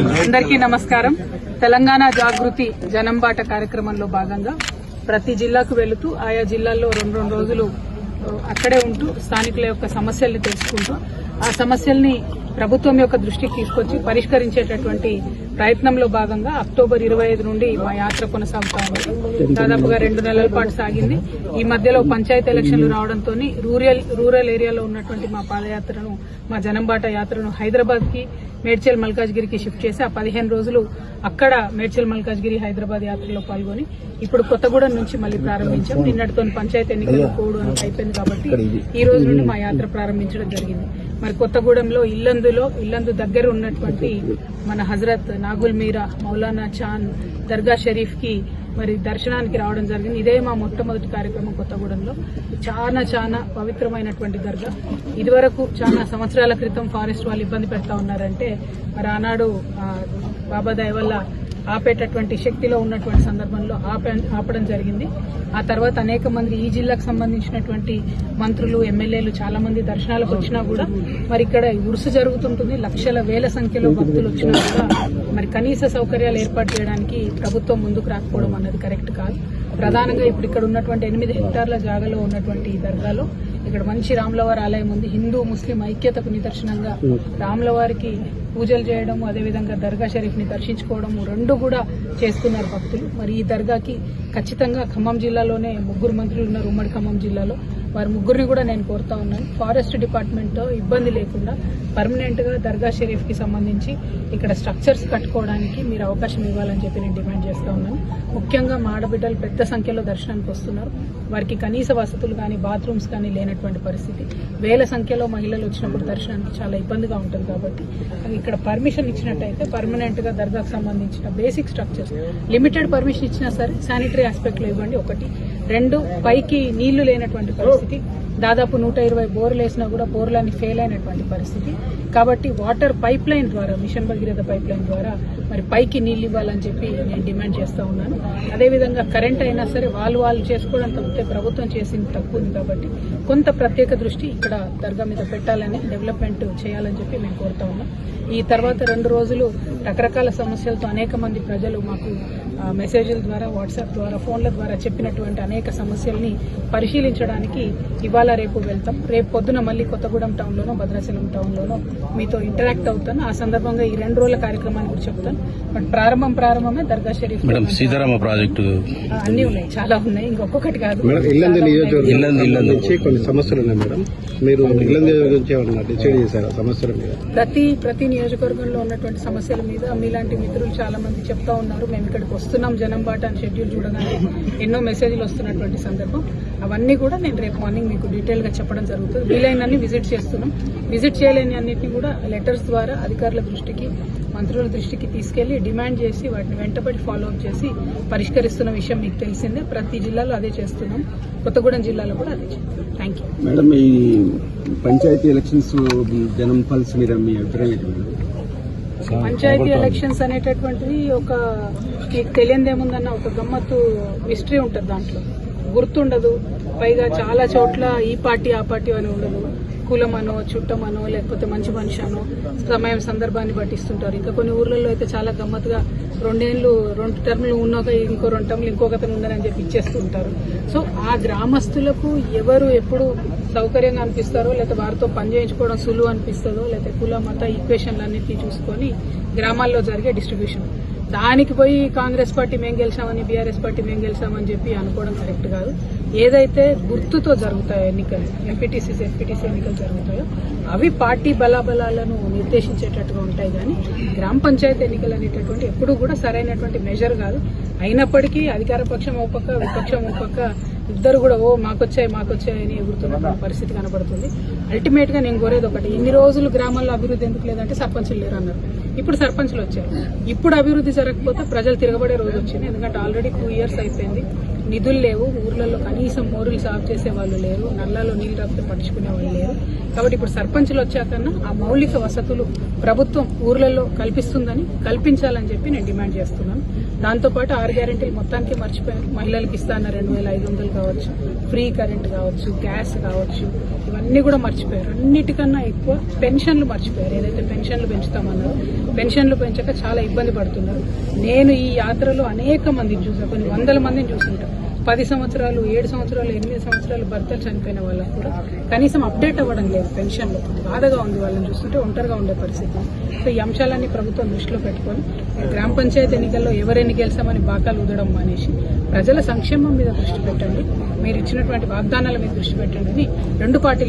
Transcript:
అందరికీ నమస్కారం. తెలంగాణ జాగృతి జనంబాట కార్యక్రమంలో భాగంగా ప్రతి జిల్లాకు వెళుతూ ఆయా జిల్లాల్లో రెండు రెండు రోజులు అక్కడే ఉంటూ స్థానికుల యొక్క సమస్యల్ని తెలుసుకుంటూ ఆ సమస్యల్ని ప్రభుత్వం యొక్క దృష్టికి తీసుకొచ్చి పరిష్కరించేటటువంటి ప్రయత్నంలో భాగంగా అక్టోబర్ ఇరవై ఐదు నుండి మా యాత్ర కొనసాగుతా ఉంది. దాదాపుగా రెండు నెలల పాటు సాగింది. ఈ మధ్యలో పంచాయతీ ఎలక్షన్లు రావడంతో రూరల్ రూరల్ ఏరియాలో ఉన్నటువంటి మా పాదయాత్రను మా జనంబాట యాత్రను హైదరాబాద్కి మేడ్చల్ మల్కాజ్గిరికి షిఫ్ట్ చేసి ఆ పదిహేను రోజులు అక్కడ మేడ్చల్ మల్కాజ్గిరి హైదరాబాద్ యాత్రలో పాల్గొని ఇప్పుడు కొత్తగూడెం నుంచి మళ్ళీ ప్రారంభించాం. నిన్నటితో పంచాయతీ ఎన్నికలు కోడ్ అయిపోయింది కాబట్టి ఈ రోజు నుండి మా యాత్ర ప్రారంభించడం జరిగింది. మరి కొత్తగూడెంలో ఇల్లందులో ఇల్లందు దగ్గర ఉన్నటువంటి మన హజరత్ నాగుల్ మీరా మౌలానా చాన్ దర్గా షరీఫ్కి మరి దర్శనానికి రావడం జరిగింది. ఇదే మా మొట్టమొదటి కార్యక్రమం కొత్తగూడెంలో. చాలా చాలా పవిత్రమైనటువంటి దర్గా. ఇదివరకు చాలా సంవత్సరాల క్రితం ఫారెస్ట్ వాళ్ళు ఇబ్బంది పెడతా ఉన్నారంటే మరి ఆనాడు బాబా దయ వల్ల ఆపేటటువంటి శక్తిలో ఉన్నటువంటి సందర్భంలో ఆపడం జరిగింది. ఆ తర్వాత అనేక మంది ఈ జిల్లాకు సంబంధించినటువంటి మంత్రులు ఎమ్మెల్యేలు చాలా మంది దర్శనాలకు వచ్చినా కూడా మరి ఇక్కడ ఉరుసు జరుగుతుంటుంది. లక్షల వేల సంఖ్యలో భక్తులు వచ్చినా కూడా మరి కనీస సౌకర్యాలు ఏర్పాటు చేయడానికి ప్రభుత్వం ముందుకు రాకపోవడం అన్నది కరెక్ట్ కాదు. ప్రధానంగా ఇప్పుడు ఇక్కడ ఉన్నటువంటి ఎనిమిది హెక్టార్ల జాగాలో ఉన్నటువంటి ఈ దర్గాలో ఇక్కడ మంచి రాములవారి ఆలయం ఉంది. హిందూ ముస్లిం ఐక్యతకు నిదర్శనంగా రాములవారికి పూజలు చేయడం అదేవిధంగా దర్గా షరీఫ్ని దర్శించుకోవడం రెండు కూడా చేసుకున్నారు భక్తులు. మరి ఈ దర్గాకి ఖచ్చితంగా ఖమ్మం జిల్లాలోనే ముగ్గురు మంత్రులు ఉన్నారు ఉమ్మడి ఖమ్మం జిల్లాలో. వారి ముగ్గురిని కూడా నేను కోరుతా ఉన్నాను. ఫారెస్ట్ డిపార్ట్మెంట్తో ఇబ్బంది లేకుండా పర్మనెంట్గా దర్గా షరీఫ్కి సంబంధించి ఇక్కడ స్ట్రక్చర్స్ కట్టుకోవడానికి మీరు అవకాశం ఇవ్వాలని చెప్పి నేను డిమాండ్ చేస్తూ ఉన్నాను. ముఖ్యంగా మా ఆడబిడ్డలు పెద్ద సంఖ్యలో దర్శనానికి వస్తున్నారు. వారికి కనీస వసతులు కానీ బాత్రూమ్స్ కానీ లేనటువంటి పరిస్థితి. వేల సంఖ్యలో మహిళలు వచ్చినప్పుడు దర్శనానికి చాలా ఇబ్బందిగా ఉంటుంది కాబట్టి ఇక్కడ పర్మిషన్ ఇచ్చినట్టయితే పర్మనెంట్గా దర్గాకు సంబంధించిన బేసిక్ స్ట్రక్చర్స్. లిమిటెడ్ పర్మిషన్ ఇచ్చినా సరే శానిటరీ ఆస్పెక్ట్లో ఇవ్వండి ఒకటి. రెండు పైకి నీళ్ళు లేనటువంటి పరిస్థితి. దాదాపు నూట ఇరవై బోర్లు వేసినా కూడా బోర్లన్నీ ఫెయిల్ అయినటువంటి పరిస్థితి. కాబట్టి వాటర్ పైప్ లైన్ ద్వారా మిషన్ భగీరథ పైప్ లైన్ ద్వారా మరి పైకి నీళ్ళు ఇవ్వాలని చెప్పి నేను డిమాండ్ చేస్తూ ఉన్నాను. అదేవిధంగా కరెంట్ అయినా సరే వాళ్ళు వాళ్ళు చేసుకోవడం తప్పితే ప్రభుత్వం చేసింది తక్కువ ఉంది కాబట్టి కొంత ప్రత్యేక దృష్టి ఇక్కడ దర్గా మీద పెట్టాలని డెవలప్మెంట్ చేయాలని చెప్పి మేము కోరుతా ఉన్నాం. ఈ తర్వాత రెండు రోజులు రకరకాల సమస్యలతో అనేక మంది ప్రజలు మాకు మెసేజ్ల ద్వారా వాట్సాప్ ద్వారా ఫోన్ల ద్వారా చెప్పినటువంటి అనేక సమస్యల్ని పరిశీలించడానికి ఇవాళ రేపు వెళ్తాం. రేపు పొద్దున మళ్ళీ కొత్తగూడెం టౌన్లోనో భద్రాచలం టౌన్లోనో మీతో ఇంటరాక్ట్ అవుతాను. ఆ సందర్భంగా ఈ రెండు రోజుల కార్యక్రమాన్ని గురించి చెప్తాను. బట్ ప్రారంభం ప్రారంభమే దర్గా షరీఫ్ మేడం సీతారామ ప్రాజెక్టు అన్నీ ఉన్నాయి చాలా ఉన్నాయి. ఇంకొకటి కాదు. మేడం ఇల్లందు నియోజకవర్గం ఇల్లందు, ఇల్లందు. నుంచి కొన్ని సమస్యలు ఉన్నాయి మేడం. మీరు ఇల్లందు గురించి ఏమన్నా డిసైడ్ చేశారా సమస్యల మీద? ప్రతి ప్రతి నియోజకవర్గంలో ఉన్నటువంటి సమస్యల మీద మీలాంటి మిత్రులు చాలా మంది చెప్తా ఉన్నారు. మేము ఇక్కడికి వస్తున్నాం జనం బాట అని షెడ్యూల్ చూడగానే. ఎన్నో మెసేజ్లు వస్తున్నటువంటి సందర్భం. అవన్నీ కూడా నేను రేపు మార్నింగ్ మీకు డీటెయిల్గా చెప్పడం జరుగుతుంది. వీలైనన్ని విజిట్ చేస్తున్నాం. విజిట్ చేయలేని అన్నింటినీ కూడా లెటర్స్ ద్వారా అధికారుల దృష్టికి మంత్రుల దృష్టికి తీసుకెళ్ళి డిమాండ్ చేసి వాటిని వెంటబడి ఫాలో అప్ చేసి పరిష్కరిస్తున్న విషయం మీకు తెలిసిందే. ప్రతి జిల్లాలో అదే చేస్తున్నాం. కొత్తగూడెం జిల్లాలో కూడా అదే చేస్తున్నాం. థ్యాంక్ యూ మేడం ఈ పంచాయతీ ఎలక్షన్స్ జనం పల్స్ మీద మీ అభిప్రాయం పంచాయతీ ఎలక్షన్స్ అనేటటువంటిది ఒక మీకు తెలియదు ఏముందన్న ఒక గమ్మత్తు హిస్టరీ ఉంటుంది దాంట్లో. గుర్తుండదు. పైగా చాలా చోట్ల ఈ పార్టీ ఆ పార్టీ అని ఉండదు. కులమనో చుట్టమనో లేకపోతే మంచి మనిషి అనో సమయం సందర్భాన్ని పట్టిస్తుంటారు. ఇంకా కొన్ని ఊర్లలో అయితే చాలా గమ్మత్తుగా రెండేళ్ళు రెండు టర్మ్లు ఉన్నాక ఇంకో రెండు టర్మ్లు ఇంకొక ఉందని చెప్పి ఇచ్చేస్తుంటారు. సో ఆ గ్రామస్తులకు ఎవరు ఎప్పుడు సౌకర్యంగా అనిపిస్తారో లేకపోతే వారితో పనిచేయించుకోవడం సులువు అనిపిస్తుందో లేకపోతే కుల మత ఈక్వేషన్లన్నింటినీ చూసుకొని గ్రామాల్లో జరిగే డిస్ట్రిబ్యూషన్. దానికి పోయి కాంగ్రెస్ పార్టీ మేము గెలిచామని బీఆర్ఎస్ పార్టీ మేము గెలిచామని చెప్పి అనుకోవడం కరెక్ట్ కాదు. ఏదైతే గుర్తుతో జరుగుతాయో ఎన్నికలు ఎంపీటీసీ ఎంపీటీసీ ఎన్నికలు జరుగుతాయో అవి పార్టీ బలాబలాలను నిర్దేశించేటట్టుగా ఉంటాయి కానీ గ్రామ పంచాయతీ ఎన్నికలు అనేటటువంటి ఎప్పుడూ కూడా సరైనటువంటి మెజర్ కాదు. అయినప్పటికీ అధికార పక్షం ఒక పక్క విపక్షం ఒక పక్క ఇద్దరు కూడా ఓ మాకొచ్చాయి మాకొచ్చాయి అని ఎగురుతున్న పరిస్థితి కనబడుతుంది అల్టిమేట్గా నేను కోరేది ఒకటి ఇన్ని రోజులు గ్రామాల్లో అభివృద్ధి ఎందుకు లేదంటే సర్పంచులు లేరు అన్నారు. ఇప్పుడు సర్పంచులు వచ్చారు. ఇప్పుడు అభివృద్ధి జరగకపోతే ప్రజలు తిరగబడే రోజు వచ్చింది. ఎందుకంటే ఆల్రెడీ టూ ఇయర్స్ అయిపోయింది. నిధులు లేవు. ఊర్లలో కనీసం మోరులు సాగు చేసే వాళ్ళు లేరు. నల్లాలో నీళ్ళు రాకపోతే పట్టించుకునే వాళ్ళు లేరు. కాబట్టి ఇప్పుడు సర్పంచులు వచ్చాకన్నా ఆ మౌలిక వసతులు ప్రభుత్వం ఊర్లలో కల్పిస్తుందని కల్పించాలని చెప్పి నేను డిమాండ్ చేస్తున్నాను. దాంతోపాటు ఆరు గ్యారెంటీలు మొత్తానికి మర్చిపోయారు మహిళలకు ఇస్తాన రెండు వేల ఐదు వందలు కావచ్చు ఫ్రీ కరెంట్ కావచ్చు గ్యాస్ కావచ్చు ఇవన్నీ కూడా మర్చిపోయారు. అన్నిటికన్నా ఎక్కువ పెన్షన్లు మర్చిపోయారు. ఏదైతే పెన్షన్లు పెంచుతామన్నారో పెన్షన్లు పెంచక చాలా ఇబ్బంది పడుతున్నారు. నేను ఈ యాత్రలో అనేక మందిని చూసాను కొన్ని వందల మందిని చూసుంటాను పది సంవత్సరాలు ఏడు సంవత్సరాలు ఎనిమిది సంవత్సరాలు భర్తలు చనిపోయిన వాళ్ళకు కూడా కనీసం అప్డేట్ అవ్వడం లేదు పెన్షన్లో. బాధగా ఉంది వాళ్ళని చూస్తుంటే ఒంటరిగా ఉండే పరిస్థితి. సో ఈ అంశాలన్నీ ప్రభుత్వం దృష్టిలో పెట్టుకొని గ్రామ పంచాయతీ ఎన్నికల్లో ఎవరెన్ని గెలిచామని బాకాలు ఊదడం మానేసి ప్రజల సంక్షేమం మీద దృష్టి పెట్టండి. మీరు ఇచ్చినటువంటి వాగ్దానాల మీద దృష్టి పెట్టండి రెండు పార్టీలు